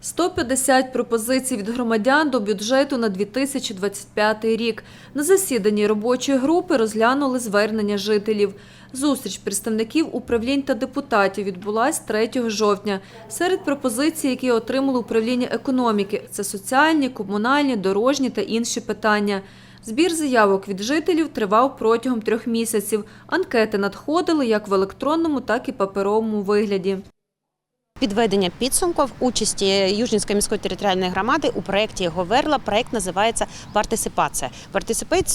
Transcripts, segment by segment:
150 пропозицій від громадян до бюджету на 2025 рік. На засіданні робочої групи розглянули звернення жителів. Зустріч представників управлінь та депутатів відбулась 3 жовтня. Серед пропозицій, які отримали управління економіки, це соціальні, комунальні, дорожні та інші питання. Збір заявок від жителів тривав протягом трьох місяців. Анкети надходили як в електронному, так і паперовому вигляді. Підведення підсумків участі Южнінської міської територіальної громади у проєкті Говерла. Проєкт називається партисипація. Партисипейт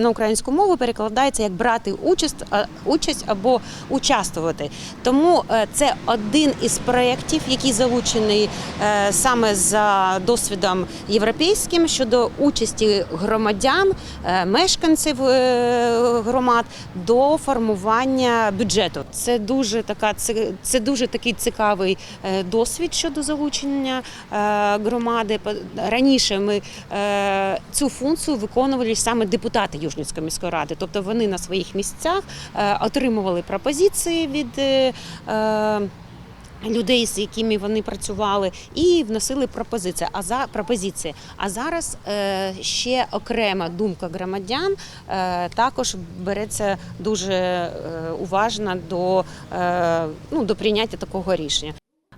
на українську мову перекладається як брати участь, участь або участвувати. Тому е, це один із проєктів, який залучений е, саме за досвідом європейським щодо участі громадян, е, мешканців е, громад до формування бюджету. Це дуже така це, це дуже такий цікавий е, досвід щодо залучення е, громади. Раніше ми е, цю функцію виконували саме депутати Южницької міської ради, тобто вони на своїх місцях отримували пропозиції від. Людей, з якими вони працювали, і вносили пропозиції. А за пропозиції. А зараз е, ще окрема думка громадян е, також береться дуже е, уважно до, е, ну, до прийняття такого рішення.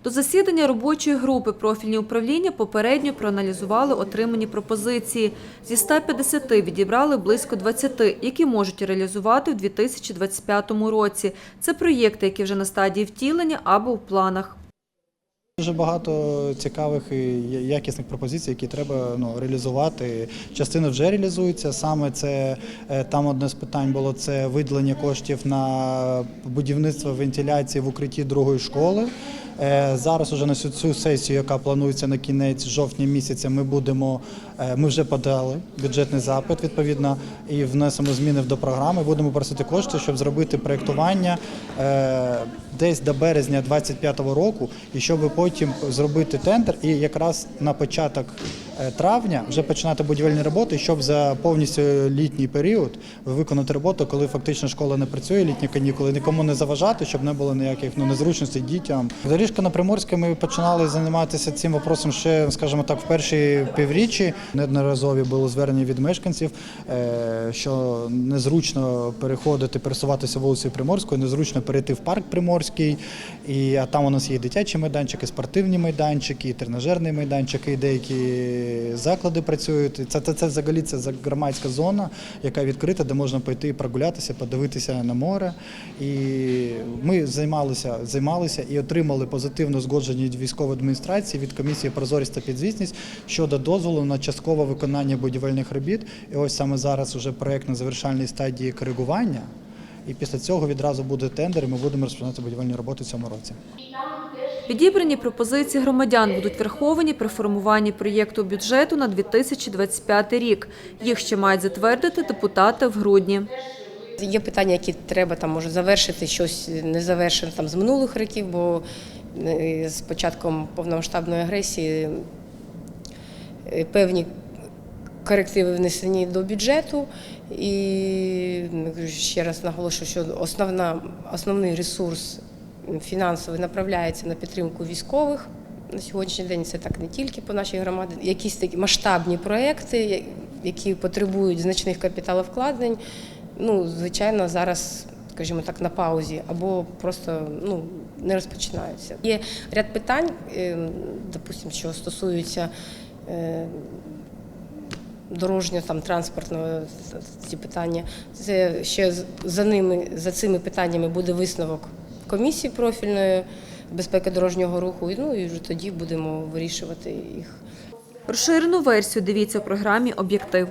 До засідання робочої групи профільні управління попередньо проаналізували отримані пропозиції. Зі 150 відібрали близько 20, які можуть реалізувати у 2025 році. Це проєкти, які вже на стадії втілення або в планах. Дуже багато цікавих і якісних пропозицій, які треба ну, реалізувати. Частина вже реалізується. Саме це е, там одне з питань було це виділення коштів на будівництво вентиляції в укритті другої школи. Е, Зараз уже на цю- сесію, яка планується на кінець жовтня місяця, ми будемо. е, Ми вже подали бюджетний запит відповідно і внесемо зміни до програми. Будемо просити кошти, щоб зробити проєктування е, десь до березня 2025 року, і щоб потім зробити тендер, і якраз на початок травня вже починати будівельні роботи, щоб за повністю літній період виконати роботу, коли фактично школа не працює, літні канікули, нікому не заважати, щоб не було ніяких ну, незручностей дітям. Доріжка на Приморській ми починали займатися цим вопросом ще, скажімо так, в перші півріччі. Неодноразові було звернення від мешканців, е, що незручно переходити, пересуватися вулицею Приморською, незручно перейти в парк Приморський. І а там у нас є дитячі майданчики, спортивні майданчики, тренажерні майданчики, і деякі заклади працюють. Це, це, це взагалі це громадська зона, яка відкрита, де можна пойти прогулятися, подивитися на море. І ми займалися, займалися і отримали позитивну згодження від військової адміністрації від комісії прозорість та підзвітність щодо дозволу на часткове виконання будівельних робіт. І ось саме зараз уже проект на завершальній стадії коригування. І після цього відразу буде тендер, і ми будемо розпочинати будівельні роботи в цьому році. Відібрані пропозиції громадян будуть враховані при формуванні проєкту бюджету на 2025 рік. Їх ще мають затвердити депутати в грудні. Є питання, які треба там може завершити щось не завершено там з минулих років, бо з початком повномасштабної агресії е, певні корективи внесені до бюджету. І ну, ще раз наголошую, що основна, основний ресурс фінансовий направляється на підтримку військових. На сьогоднішній день це так не тільки по нашій громаді. Якісь такі масштабні проекти, які потребують значних капіталовкладень. Ну, звичайно, зараз, скажімо так, на паузі або просто ну, не розпочинаються. Є ряд питань, е, допустимо, що стосуються е, дорожнього там транспортного ці питання. Це ще за ними за цими питаннями буде висновок комісії профільної безпеки дорожнього руху. Ну і вже тоді будемо вирішувати їх. Розширену версію дивіться в програмі Об'єктив.